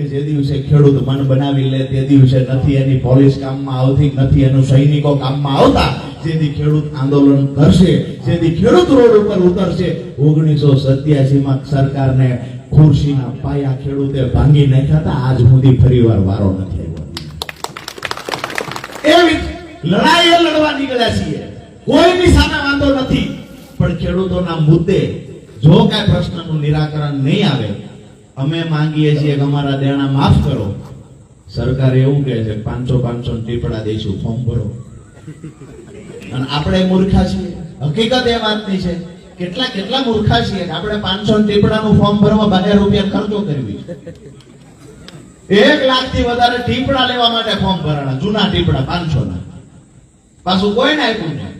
કે જે દિવસે ખેડૂત મન બનાવી લે તે દિવસે નથી, એની પોલીસ કામમાં આવતી નથી, એનું સૈનિકો કામમાં આવતા, જેથી ખેડૂત આંદોલન કરશે, જેથી ખેડૂત રોડ ઉપર ઉતરશે. ઓગણીસો સત્યાસી માં સરકારને ખુરશીના પાયા ખેડૂતે ભાંગી નાખ્યા આજ સુધી ફરીવાર વારો નથી એવી લડાઈ લડવા નીકળ્યા છીએ. કોઈની સામે વાંધો નથી. પણ ખેડૂતોના મુદ્દે જો કાંઈ પ્રશ્નનું નિરાકરણ નહીં આવે અમે માંગીએ છીએ કે અમારા દેણા માફ કરો. સરકાર એવું કહે છે, પાંચસો પાંચસો ટીપડા દઈશું, ફોર્મ ભરો. અને આપણે મૂર્ખા છીએ. હકીકત એ વાતની છે, કેટલા કેટલા મૂર્ખા છીએ આપણે પાંચસો ટીપડાનું ફોર્મ ભરવા બાર રૂપિયા ખર્ચો કરવી એક લાખથી વધારે ટીપડા લેવા માટે ફોર્મ ભરાણા, જૂના ટીપડા, પાંચસો ના. પાછું કોઈને આપ્યું નહીં?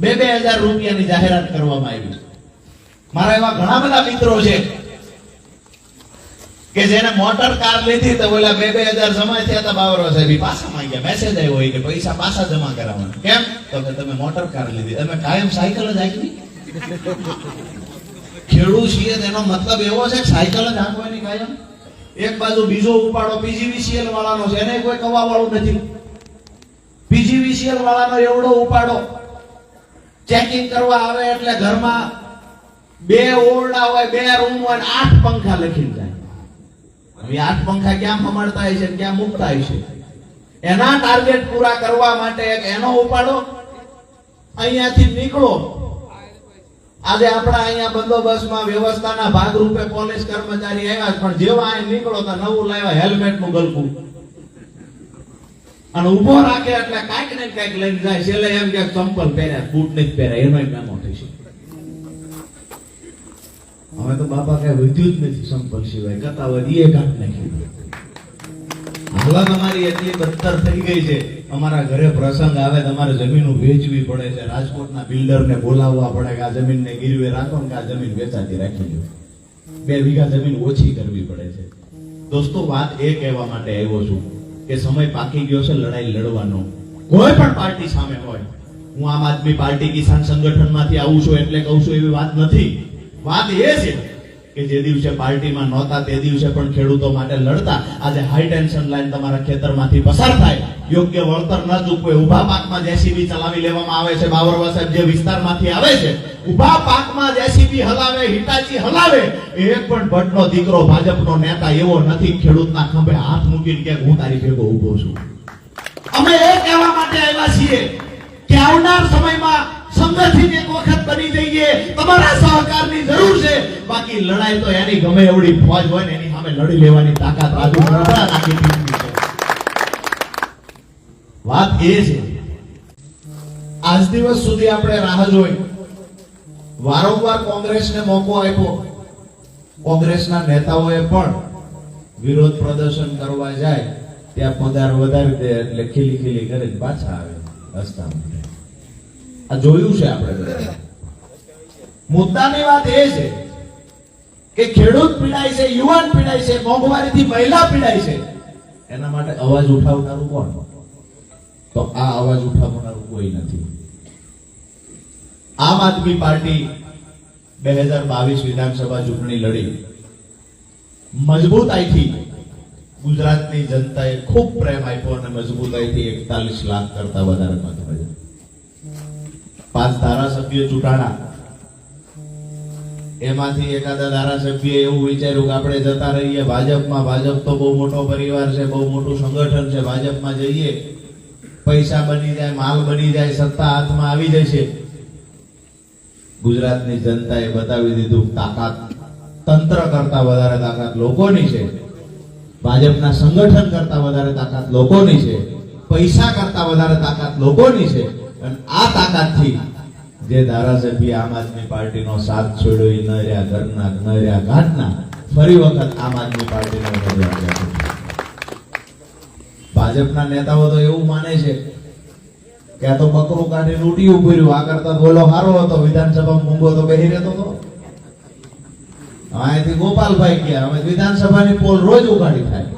બે બે હજાર રૂપિયાની જાહેરાત કરવામાં આવી. મારા એવા ઘણા બધા મિત્રો છે કે જેને મોટર કાર લીધી તો ઓલા બે બે હજાર જમા થયા હતા બાવરો સાહેબ પાછા માંગ્યા મેસેજ આવ્યો હોય કે પૈસા પાછા જમા કરાવવાના. કેમ? તો કે તમે મોટર કાર લીધી. તમે કાયમ સાયકલ જ આપી ખેડૂત છીએ તેનો મતલબ એવો છે કે સાયકલ જ આપવાની કાયમ. એક બાજુ બીજો ઉપાડો પીજીવીસીએલ વાળાનો છે, એને કોઈ કવા વાળું નથી. પીજીવીસીએલ વાળાનો એવડો ઉપાડો. ચેકિંગ કરવા આવે એટલે ઘરમાં બે ઓરડા હોય, બે રૂમ હોય આઠ પંખા લખીને જાય. હવે આઠ પંખા ક્યાં ફમાડતા હોય છે ક્યાં મૂકતા છે એના ટાર્ગેટ પૂરા કરવા માટે એનો ઉપાડો. અહીંયાથી નીકળો. આજે આપણા અહીંયા બંદોબસ્તમાં વ્યવસ્થાના ભાગરૂપે પોલીસ કર્મચારી આવ્યા પણ જેવા અહીં નીકળો તો નવું લાવ્યા હેલ્મેટનું ગલકું અને ઊભો રાખે એટલે કાંઈક ને કાંઈક લઈને જાય. છેલ્લે એમ કે ચંપલ પહેર્યા, બૂટ નહીં પહેર્યા એનો નામો થશે. હવે તો બાપા કઈ વધ્યું જ નથી સંપલ સિવાય કરતા વધીએ કાંક નાખ્યું હાલત અમારી એટલી બદતર થઈ ગઈ છે. અમારા ઘરે પ્રસંગ આવે, તમારે જમીનો વેચવી પડે છે. રાજકોટના બિલ્ડરને બોલાવવા પડે કે આ જમીનને ગીરવે રાખો ને કે આ જમીન વેચાતી રાખી દો. બે વીઘા જમીન ઓછી કરવી પડે છે. દોસ્તો, વાત એ કહેવા માટે આવ્યો છું કે સમય પાકી ગયો છે, લડાઈ લડવાનો. કોઈ પણ પાર્ટી સામે હોય, હું આમ આદમી પાર્ટી કિસાન સંગઠનમાંથી આવું છું એટલે કહું છું એવી વાત નથી. વાત એ છે કે જે દિવસે પાર્ટીમાં નહોતા, તે દિવસે પણ ખેડૂતો માટે લડતા. આજે હાઈ ટેન્શન લાઈન તમારા ખેતરમાંથી પસાર થાય. યોગ્ય વળતર ન ચૂકવે. ઊભા પાકમાં જેસીબી ચલાવી લેવામાં આવે છે. બાવરવા સાહેબ જે વિસ્તારમાંથી આવે છે ઊભા પાકમાં જેસીબી હલાવે હિટાચી હલાવે. એક પણ ભટ્ટનો દીકરો ભાજપનો નેતા એવો નથી, ખેડૂતના ખંભે હાથ મૂકીને કે હું તારી ભેગો ઊભો છું. અમે એ કહેવા માટે આવ્યા છીએ કે આવનાર સમયમાં સંગઠિત એક વખત બની જઈએ. તમારા સહકારની જરૂર છે. બાકી લડાઈ તો એની ગમે એવડી ફોજ હોય ને એની સામે લડી લેવાની તાકાત રાજુ નાખી દીધી છે. વાત એ છે, આજ દિવસ સુધી આપણે રાહ જોઈ. વારંવાર કોંગ્રેસને મોકો આપ્યો. કોંગ્રેસના નેતાઓએ પણ વિરોધ પ્રદર્શન કરવા જાય, ત્યાં પગાર વધારી દે એટલે ખીલી ખીલી કરી પાછા આવે રસ્તા આ જોયું છે આપણે મુદ્દાની વાત એ છે કે ખેડૂત પીડાય છે, યુવાન પીડાય છે, મોંઘવારીથી મહિલા પીડાય છે, એના માટે અવાજ ઉઠાવનારું કોણ? તો આ અવાજ ઉઠાવનારું કોઈ નથી. આમ આદમી પાર્ટી બે હજાર બાવીસ વિધાનસભા ચૂંટણી લડી. મજબૂતાઈથી ગુજરાતની જનતાએ ખૂબ પ્રેમ આપ્યો અને મજબૂતાઈથી એકતાલીસ લાખ કરતા વધારે મત મળ્યા. પાંચ ધારાસભ્યો ચૂંટાણા. એમાંથી એકાદા ધારાસભ્ય એવું વિચાર્યું કે આપણે જતા રહીએ, ભાજપમાં, ભાજપ તો બહુ મોટો પરિવાર છે, બહુ મોટું સંગઠન છે, ભાજપમાં જઈએ. પૈસા બની જાય, માલ બની જાય, સત્તા હાથમાં આવી જશે. ગુજરાતની જનતાએ બતાવી દીધું તાકાત તંત્ર કરતા વધારે તાકાત લોકોની છે. ભાજપના સંગઠન કરતા વધારે તાકાત લોકોની છે. પૈસા કરતા વધારે તાકાત લોકોની છે. આ તાકાતથી જે ધારાસભ્ય આમ આદમી પાર્ટીનો સાથ છોડ્યો ન રહ્યા ઘરના ન રહ્યા ઘાટના, ફરી વખત આમ આદમી પાર્ટીનો ભાજપના નેતાઓ તો એવું માને છે કે આ તો બકરું કાઢી લૂંટી ઉભર્યું આ કરતા તો સારો હતો, વિધાનસભામાં મૂંગો તો બેહી રહેતો હતો. અહીંયાથી ગોપાલભાઈ ગયા. હવે વિધાનસભાની પોલ રોજ ઉગાડી થાય.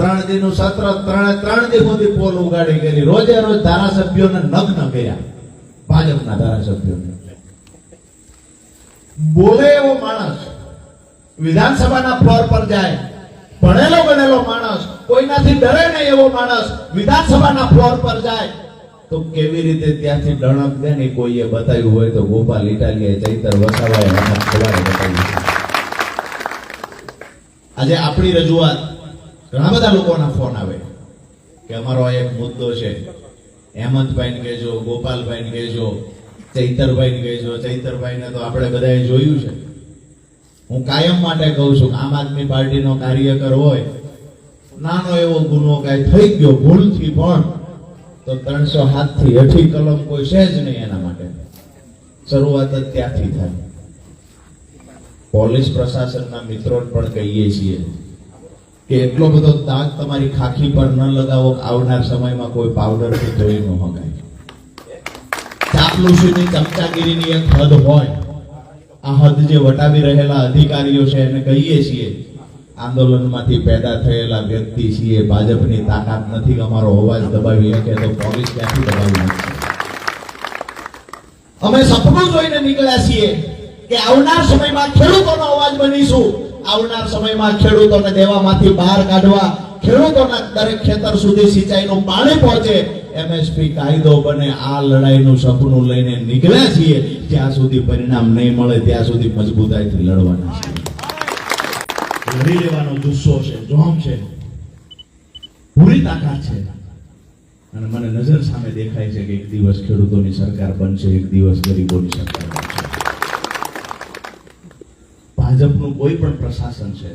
ત્રણ દિનનું સત્ર, ત્રણે ત્રણ દિવસ સુધી પોલ ઉગાડી ગયેલી. રોજે રોજ ધારાસભ્યોને નગ્ન કર્યા. ભાજપના ધારાસભ્યોને. બોલે એવો માણસ વિધાનસભાના ફ્લોર પર જાય, ભણેલો ગણેલો માણસ, કોઈનાથી ડરે નહીં એવો માણસ વિધાનસભાના ફ્લોર પર જાય, તો કેવી રીતે ત્યાંથી ડણક દે ને કોઈએ બતાવ્યું હોય તો ગોપાલ ઇટાલિયા ચૈતર વસાવાએ આજે આપણી રજૂઆત ઘણા બધા લોકોના ફોન આવે કે અમારો એક મુદ્દો છે. હેમંતભાઈ ને કહેજો ગોપાલભાઈ ને કહેજો ચૈતરભાઈ ને કહેજો. ચૈતરભાઈ ને તો આપણે બધાએ જોયું છે. હું કાયમ માટે કહું છું આમ આદમી પાર્ટીનો કાર્યકર હોય, નાનો એવો ગુનો કાંઈ થઈ ગયો ભૂલથી પણ, તો ત્રણસો થી હેઠી કલમ કોઈ છે જ નહીં એના માટે. શરૂઆત જ ત્યાંથી થાય. પોલીસ પ્રશાસનના મિત્રોને પણ કહીએ છીએ કે એટલો બધો દાગ તમારી ખાખી પર ન લગાવો આવનાર સમયમાં કોઈ પાવડરથી ધોઈ ન હગાય. ચાપલુસીની ચમચાગીરીની એક હદ હોય. આ હદ જે વટાવી રહેલા અધિકારીઓ છે એને કહીએ છીએ, આંદોલનમાંથી પેદા થયેલા વ્યક્તિ છીએ, ભાજપની તાકાત નથી અમારો અવાજ દબાવી શકે તો પોલીસ ક્યાંથી દબાવી અમે સપનું જોઈને નીકળ્યા છીએ કે આવનાર સમયમાં ખેડૂતોનો અવાજ બનીશું. આવનાર સમયમાં ખેડૂતોને દેવામાંથી બહાર કાઢવા, ખેડૂતોના દરેક ખેતર સુધી સિંચાઈનું પાણી પહોંચે. એમએસપી કાયદો બને, આ લડાઈનું સપનું લઈને નીકળ્યા છીએ. ત્યાં સુધી પરિણામ નહીં મળે, ત્યાં સુધી મજબૂતાઈથી લડવાના છે લડી લેવાનો જુસ્સો છે, જોમ છે. પૂરી તાકાત છે. અને મને નજર સામે દેખાય છે કે એક દિવસ ખેડૂતોની સરકાર બનશે, એક દિવસ ગરીબોની સરકાર બનશે. ભાજપનું કોઈ પણ પ્રશાસન છે,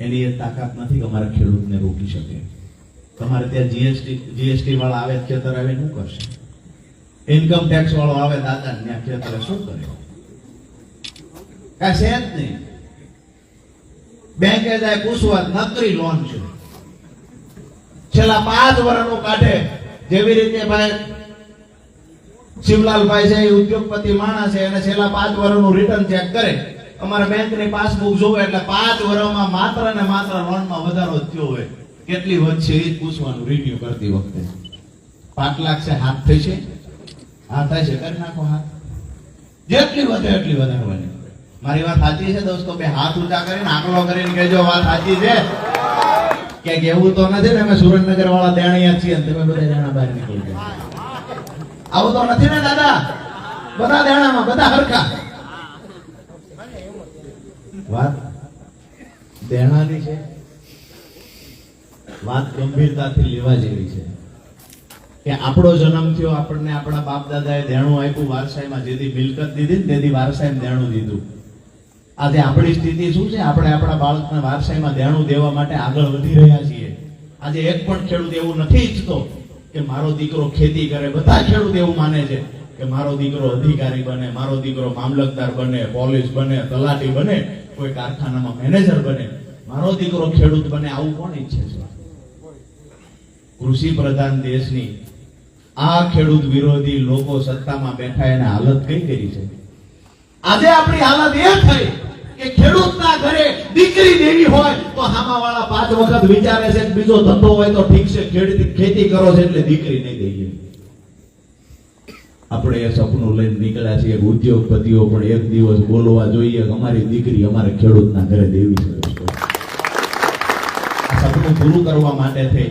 એની એ તાકાત નથી કે અમારા ખેડૂતને રોકી શકે. તમારે ત્યાં જીએસટી જીએસટી વાળા આવે, ખેતર આવે, શું કરશે? ઇન્કમ ટેક્સ વાળો આવે, દાદા, ત્યાં ખેતરે શું કરે? કાંઈ છે જ નહીં. બેંકે જાય, પૂછવા, નકરી લોન છે. છેલ્લા પાંચ વર્ષનું કાઢે. જેવી રીતે ભાઈ શિવલાલભાઈ છે, એ ઉદ્યોગપતિ માણસ છે અને છેલ્લા પાંચ વર્ષનું રિટર્ન ચેક કરે. અમારા બેંકની પાસબુક જોવે એટલે પાંચ વર્ષમાં માત્ર ને માત્ર લોનમાં વધારો થયો હોય. કેટલી વધશે એ પૂછવાનું રિન્યુ કરતી વખતે. પાંચ લાખ છે, હાથ હાથ થાય છે, કરી નાખો હાથ. જેટલી વધે એટલી વધારવાની મારી વાત સાચી છે દોસ્તો? બે હાથ ઊંચા કરીને આંકડો કરીને કહેજો, વાત સાચી છે? કે એવું તો નથી ને, અમે સુરેન્દ્રનગર વાળા દેણીયા છીએ તમે બધા દેણા બહાર નીકળી ગયા. આવું તો નથી ને, દાદા? બધા દેણામાં, બધા હરખા. વાત દેણાની છે? વાત ગંભીરતાથી લેવા જેવી છે. કે આપણો જન્મ થયો, આપણને આપણા બાપ દાદાએ દેણું આપ્યું, વારસાઈમાં જેથી મિલકત દીધી ને તેથી વારસાઈમાં દેણું દીધું. આજે આપણી સ્થિતિ શું છે? આપણે આપણા બાળકને વારસાઈમાં દેણું દેવા માટે આગળ વધી રહ્યા છીએ. આજે એક પણ ખેડૂત એવું નથી ઈચ્છતો કે મારો દીકરો ખેતી કરે. બધા ખેડૂત એવું માને છે કે મારો દીકરો અધિકારી બને, મારો દીકરો મામલતદાર બને, પોલીસ બને, તલાટી બને. કોઈ કારખાનામાં મેનેજર બને, મારો દીકરો ખેડૂત બને, આવું કોણ ઈચ્છે છે? કૃષિ પ્રધાન દેશની આ ખેડૂત વિરોધી લોકો સત્તામાં બેઠા એને હાલત કઈ કરી છે? આજે આપણી હાલત એ થઈ કે ખેડૂતના ઘરે દીકરી દેવી હોય તો હામાવાળા પાંચ વખત વિચારે છે બીજો ધંધો હોય તો ઠીક છે ખેતી કરો છે એટલે દીકરી નહીં દઈએ આપણે એ સપનું લઈને નીકળ્યા છીએ. ઉદ્યોગપતિઓ પણ એક દિવસ બોલવા જોઈએ અમારી દીકરી અમારે ખેડૂતના ઘરે દેવી છે. સપનું પૂરું કરવા માટે થઈ.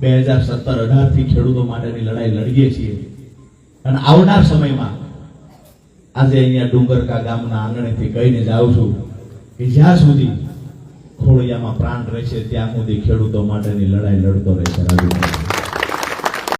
બે હજાર સત્તર અઢારથી ખેડૂતો માટેની લડાઈ લડીએ છીએ. અને આવનાર સમયમાં આજે અહીંયા ડુંગરકા ગામના આંગણેથી કહીને જાઉં છું કે જ્યાં સુધી ખોળિયામાં પ્રાણ રહેશે, ત્યાં સુધી ખેડૂતો માટેની લડાઈ લડતો રહેશે. રાજુ